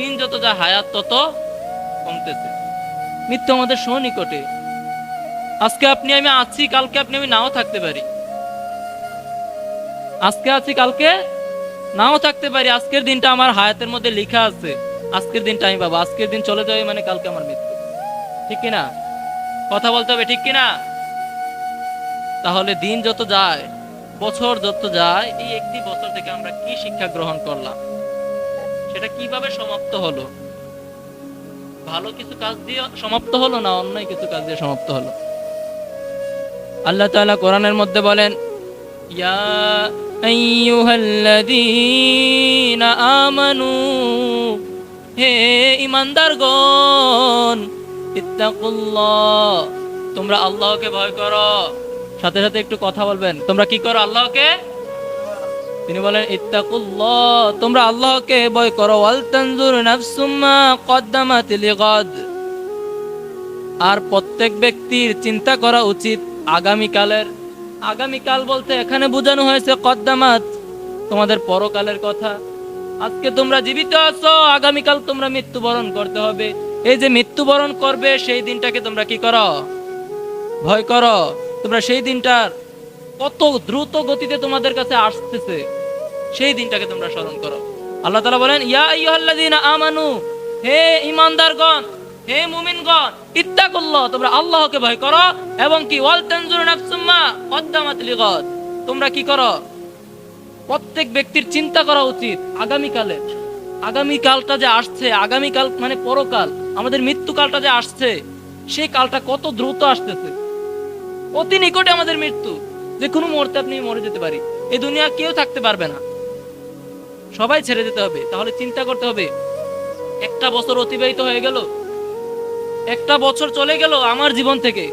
দিন যত যা হায়াত, তত কমতেছে। মৃত্যু আমাদের সনিকটে আজকে আপনি আমি আছি, কালকে আপনি আমি নাও থাকতে পারি। আজকে আছি, কালকে নাও থাকতে পারি। আজকের দিনটা আমার হায়াতের মধ্যে লেখা আছে। আজকের দিনটা আমি পাবো। আজকের দিন চলে যাবে মানে কালকে আমার মৃত্যু। ঠিক কিনা কথা বলতে হবে ঠিক কিনা তাহলে দিন যত যায়, বছর যত যায়, এই একটি বছর থেকে আমরা কি শিক্ষা গ্রহণ করলাম? সেটা কীভাবে সমাপ্ত হলো? ভালো কিছু কাজ দিয়ে সমাপ্ত হলো না অন্যায় কিছু কাজ দিয়ে সমাপ্ত হলো? আল্লাহ তাআলা কোরআনের মধ্যে বলেন, ইয়া আইয়ুহাল্লাযীনা আমানু, হে ইমানদারগণ ইত্তাকুল্লাহ, তোমরা আল্লাহকে ভয় করো। সাথে সাথে একটু কথা বলবেন, তোমরা কি করো আল্লাহকে? তিনি বলেন, ইত্তাকুল্লাহ, তোমরা আল্লাহকে ভয় করো। ওয়াল নাফসুম্মা কদ্দামাত লিগাদ। আর প্রত্যেক ব্যক্তির চিন্তা করা উচিত আগামীকালের। আগামীকাল বলতে এখানে বোঝানো হয়েছে কদ্দামাত, তোমাদের পরকালের কথা। আজকে তোমরা জীবিত আছো, আগামীকাল তোমরা মৃত্যুবরণ করতে হবে। এই যে মৃত্যুবরণ করবে, সেই দিনটাকে তোমরা কি করো? ভয় করো। তোমরা সেই দিনটার কত দ্রুত গতিতে তোমাদের কাছে আসতেছে। সেই দিনটাকে তোমরা স্মরণ করো। আল্লাহ তাআলা বলেন, ইয়া আইয়ুহাল্লাযীনা আমানু, হে ঈমানদারগণ, হে মুমিনগণ, ইত্তাকুল্লাহ, তোমরা আল্লাহকে ভয় করো, এবং কি, ওয়াল নাফসুম্মা কদ্দামাত লিগাদ। তোমরা কি করো? প্রত্যেক ব্যক্তির চিন্তা করা উচিত, আগামীকালে, আগামীকালটা যে আসছে, আগামীকাল মানে পরকাল, আমাদের মৃত্যুকালটা যে আসছে, সেই কালটা কত দ্রুত আসতেছে। অতি নিকটে আমাদের মৃত্যু, যে কোনো মুহূর্তে আপনি মরে যেতে পারি। এই দুনিয়া কেউ থাকতে পারবে না। সবাই ছেড়ে দিতে হবে, তাহলে চিন্তা করতে হবে, একটা বছর অতিবাহিত হয়ে গেল, একটা বছর চলে গেল আমার জীবন থেকে,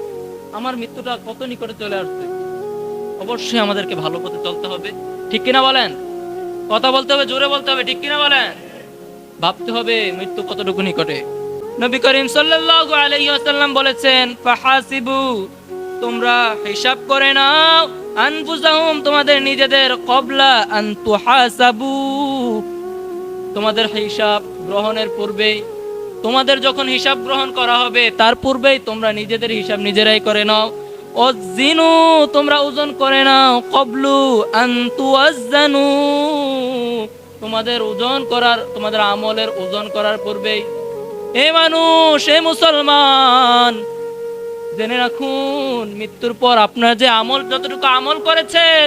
আমার মৃত্যুটা কত নিকটে চলে আসছে অবশ্যই আমাদেরকে ভালো পথে চলতে হবে, ঠিক কিনা বলেন? কথা বলতে হবে, জোরে বলতে হবে, ঠিক কিনা বলেন? ভাবতে হবে মৃত্যু কতটুকু নিকটে। নবী করিম সাল্লাল্লাহু আলাইহি ওয়াসাল্লাম বলেছেন, ফাহাসিবু তোমরা হিসাব করে নাও। আনফুসাহুম, তোমাদের নিজেদের কবলা আন তুহাসাবু তোমাদের হিসাব গ্রহণের পূর্বেই, তোমাদের যখন হিসাব গ্রহণ করা হবে, তার পূর্বেই তোমরা নিজেদের হিসাব নিজেরাই করে নাও। অজিনু তোমরা ওজন করে নাও। কবলু আন্তু আজানু তোমাদের ওজন করার, তোমাদের আমলের ওজন করার পূর্বেই। এ মানুষ এ মুসলমান জেনে রাখুন, মৃত্যুর পর আপনার যে আমল, যতটুকু আমল করেছেন,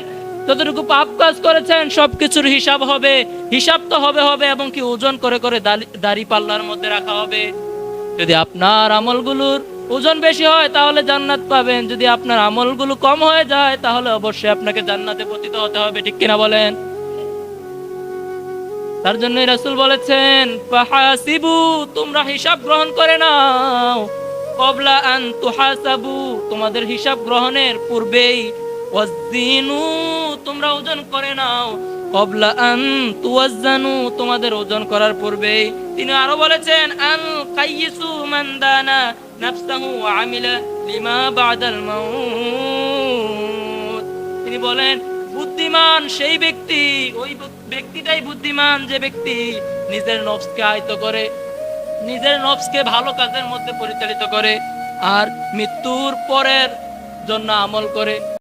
যতটুকু পাপ কাজ করেছেন, সবকিছুর হিসাব হবে। হিসাব তো হবে হবে, এবং কি ওজন করে করে দাড়ি পাল্লার মধ্যে রাখা হবে। যদি আপনার আমলগুলোর ওজন বেশি হয়, তাহলে জান্নাত পাবেন। যদি আপনার আমলগুলো কম হয়ে যায়, তাহলে অবশ্যই আপনাকে জান্নাতে পতিত হতে হবে। ঠিক কিনা বলেন? তার জন্য রাসূল বলেছেন তোমরা হিসাব গ্রহণ করে নাও। কবলা আন তুহাসাবু, তোমাদের হিসাব গ্রহণের পূর্বেই তোমরা ওজন করে নাও। কবলা আন তুয়াজ্জানু, তোমাদের ওজন করার পূর্বেই। তিনি আরও বলেছেন আন কাইয়িসু মান দানা নাফসাহু ওয়া আমিলা লিমা বাদাল মাউত। তিনি বলেন, বুদ্ধিমান সেই ব্যক্তি, ওই ব্যক্তিটাই বুদ্ধিমান যে ব্যক্তি নিজের নফসকে আয়ত্ত করে নিজের নফসকে ভালো কাজের মধ্যে পরিচালিত করে আর মৃত্যুর পরের জন্য আমল করে।